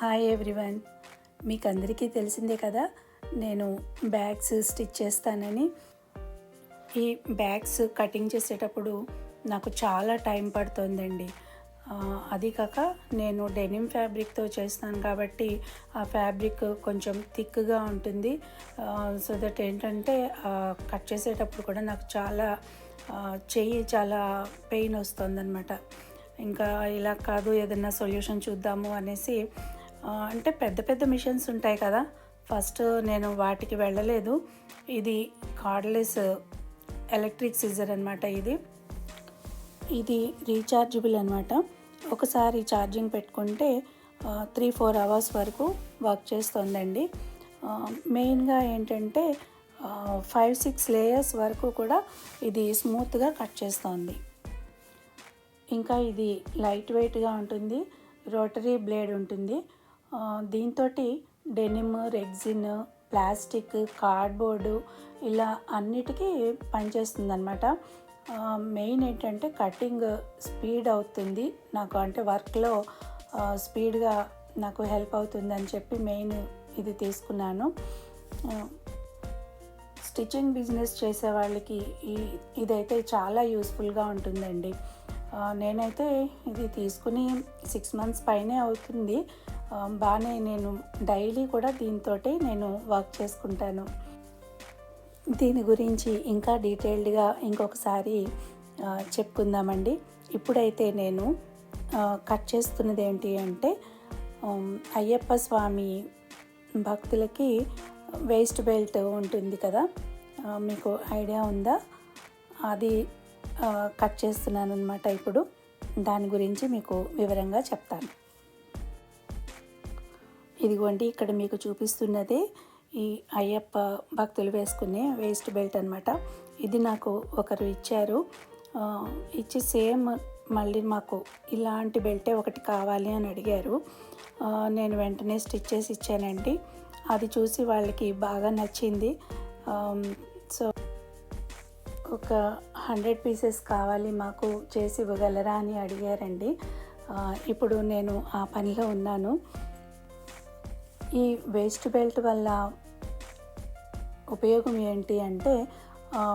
Hi everyone. మీకు అందరికీ తెలిసిందే కదా నేను బ్యాగ్స్ స్టిచ్ చేస్తానని. ఈ బ్యాగ్స్ కటింగ్ చేసేటప్పుడు నాకు చాలా టైం పడుతుందండి. అది కాక నేను డెనిమ్ ఫ్యాబ్రిక్తో చేస్తాను కాబట్టి ఆ ఫ్యాబ్రిక్ కొంచెం థిక్గా ఉంటుంది. సో దట్ ఏంటంటే కట్ చేసేటప్పుడు కూడా నాకు చాలా చెయ్యి చాలా పెయిన్ వస్తుందన్నమాట. ఇంకా ఇలా కాదు ఏదైనా సొల్యూషన్ చూద్దాము అనేసి అంటే పెద్ద పెద్ద మిషన్స్ ఉంటాయి కదా. ఫస్ట్ నేను వాటికి వెళ్ళలేదు. ఇది కార్డ్లెస్ ఎలక్ట్రిక్ సిజర్ అనమాట ఇది. ఇది రీఛార్జబుల్ అనమాట ఒకసారి ఛార్జింగ్ పెట్టుకుంటే త్రీ ఫోర్ అవర్స్ వరకు వర్క్ చేస్తుందండి. మెయిన్గా ఏంటంటే ఫైవ్ సిక్స్ లేయర్స్ వరకు కూడా ఇది స్మూత్గా కట్ చేస్తుంది. ఇంకా ఇది లైట్ వెయిట్గా ఉంటుంది. రోటరీ బ్లేడ్ ఉంటుంది. దీంతో డెనిమ్ రెగ్జిన్ ప్లాస్టిక్ కార్డ్బోర్డు ఇలా అన్నిటికీ పనిచేస్తుంది అనమాట మెయిన్ ఏంటంటే కటింగ్ స్పీడ్ అవుతుంది. నాకు అంటే వర్క్లో స్పీడ్గా నాకు హెల్ప్ అవుతుంది అని చెప్పి మెయిన్ ఇది తీసుకున్నాను. స్టిచ్చింగ్ బిజినెస్ చేసే వాళ్ళకి ఈ ఇదైతే చాలా యూస్ఫుల్గా ఉంటుందండి. నేనైతే ఇది తీసుకుని సిక్స్ మంత్స్ పైనే అవుతుంది. బాగానే నేను డైలీ కూడా దీంతో నేను వర్క్ చేసుకుంటాను. దీని గురించి ఇంకా డీటెయిల్డ్గా ఇంకొకసారి చెప్పుకుందామండి. ఇప్పుడైతే నేను కట్ చేస్తున్నది ఏంటి అంటే అయ్యప్ప స్వామి భక్తులకి వేస్ట్ బెల్ట్ ఉంటుంది కదా మీకు ఐడియా ఉందా? అది కట్ చేస్తున్నాను అనమాట ఇప్పుడు. దాని గురించి మీకు వివరంగా చెప్తాను. ఇదిగోండి ఇక్కడ మీకు చూపిస్తున్నదే ఈ అయ్యప్ప భక్తులు వేసుకునే వేస్ట్ బెల్ట్ అనమాట ఇది నాకు ఒకరు ఇచ్చారు. ఇచ్చి సేమ్ మళ్ళీ మాకు ఇలాంటి బెల్టే ఒకటి కావాలి అని అడిగారు. నేను వెంటనే స్టిచ్ చేసి ఇచ్చానండి. అది చూసి వాళ్ళకి బాగా నచ్చింది. సో ఒక హండ్రెడ్ పీసెస్ కావాలి మాకు చేసి ఇవ్వగలరా అని అడిగారండి. ఇప్పుడు నేను ఆ పనిలో ఉన్నాను. ఈ వేస్ట్ బెల్ట్ వల్ల ఉపయోగం ఏంటి అంటే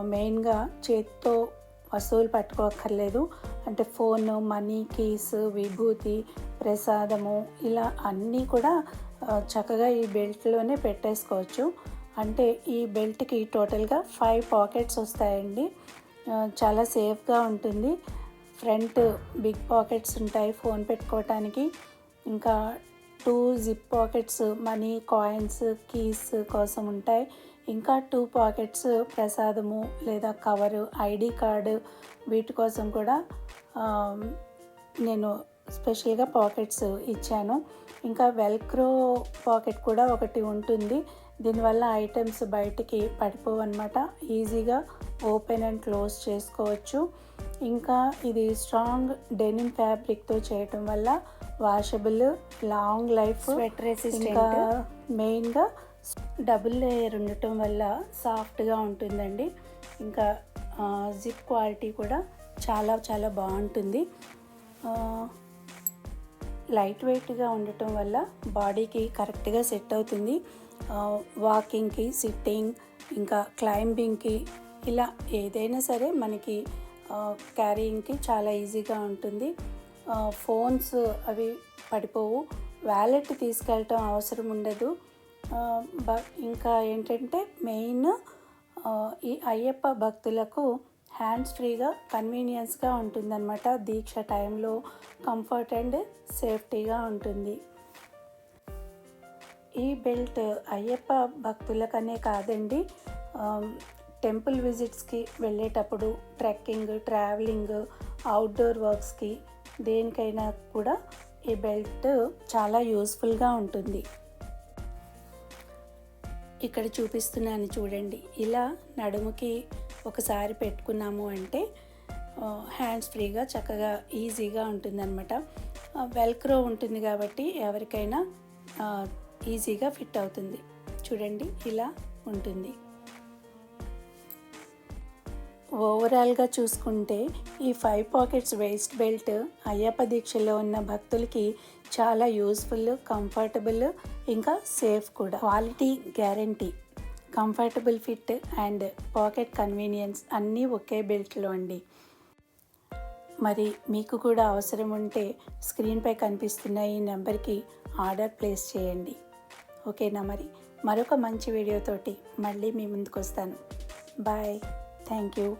మెయిన్గా చేత్తో వస్తువులు పట్టుకోక్కర్లేదు. అంటే ఫోన్ మనీ కీస్ విభూతి ప్రసాదము ఇలా అన్నీ కూడా చక్కగా ఈ బెల్ట్లోనే పెట్టేసుకోవచ్చు. అంటే ఈ బెల్ట్కి టోటల్గా ఫైవ్ పాకెట్స్ వస్తాయండి. చాలా సేఫ్గా ఉంటుంది. ఫ్రంట్ బిగ్ పాకెట్స్ ఉంటాయి ఫోన్ పెట్టుకోవటానికి. ఇంకా two zip pockets money coins keys కోసం ఉంటాయి. ఇంకా టూ పాకెట్స్ ప్రసాదము లేదా కవరు ఐడి కార్డు వీటి కోసం కూడా నేను స్పెషల్గా పాకెట్స్ ఇచ్చాను. ఇంకా వెల్క్రో పాకెట్ కూడా ఒకటి ఉంటుంది. దీనివల్ల ఐటమ్స్ బయటికి పడిపోవన్నమాట ఈజీగా ఓపెన్ అండ్ క్లోజ్ చేసుకోవచ్చు. ఇంకా ఇది స్ట్రాంగ్ డెనిమ్ ఫ్యాబ్రిక్తో చేయటం వల్ల వాషబుల్ లాంగ్ లైఫ్ resistant. ఇంకా మెయిన్గా డబుల్ లేయర్ ఉండటం వల్ల సాఫ్ట్గా ఉంటుందండి. ఇంకా జిప్ క్వాలిటీ కూడా చాలా చాలా బాగుంటుంది. లైట్ వెయిట్గా ఉండటం వల్ల బాడీకి కరెక్ట్గా సెట్ అవుతుంది. వాకింగ్కి సిట్టింగ్ ఇంకా క్లైంబింగ్కి ఇలా ఏదైనా సరే మనకి క్యారీయింగ్కి చాలా ఈజీగా ఉంటుంది. ఫోన్స్ అవి పడిపోవు. వ్యాలెట్ తీసుకెళ్ళటం అవసరం ఉండదు. ఇంకా ఏంటంటే మెయిన్ ఈ అయ్యప్ప భక్తులకు హ్యాండ్స్ ఫ్రీగా కన్వీనియన్స్గా ఉంటుందన్నమాట. దీక్ష టైంలో కంఫర్ట్ అండ్ సేఫ్టీగా ఉంటుంది. ఈ బెల్ట్ అయ్యప్ప భక్తులకనే కాదండి. టెంపుల్ విజిట్స్కి వెళ్ళేటప్పుడు ట్రెక్కింగ్ ట్రావెలింగ్ అవుట్డోర్ వర్క్స్కి దేనికైనా కూడా ఈ బెల్ట్ చాలా యూస్ఫుల్గా ఉంటుంది. ఇక్కడ చూపిస్తున్నాను చూడండి. ఇలా నడుముకి ఒకసారి పెట్టుకున్నాము అంటే హ్యాండ్స్ ఫ్రీగా చక్కగా ఈజీగా ఉంటుందన్నమాట. వెల్క్రో ఉంటుంది కాబట్టి ఎవరికైనా ఈజీగా ఫిట్ అవుతుంది. చూడండి ఇలా ఉంటుంది. ఓవరాల్గా చూసుకుంటే ఈ five pockets waist belt Ayyappa దీక్షలో ఉన్న భక్తులకి చాలా యూస్ఫుల్ కంఫర్టబుల్ ఇంకా సేఫ్ కూడా. Quality guarantee. Comfortable fit and pocket convenience అన్నీ ఒకే బెల్ట్లో అండి. మరి మీకు కూడా అవసరం ఉంటే స్క్రీన్పై కనిపిస్తున్న ఈ నెంబర్కి ఆర్డర్ ప్లేస్ చేయండి. ఓకేనా మరి? మరొక మంచి వీడియోతోటి మళ్ళీ మీ ముందుకు వస్తాను బాయ్. Thank you.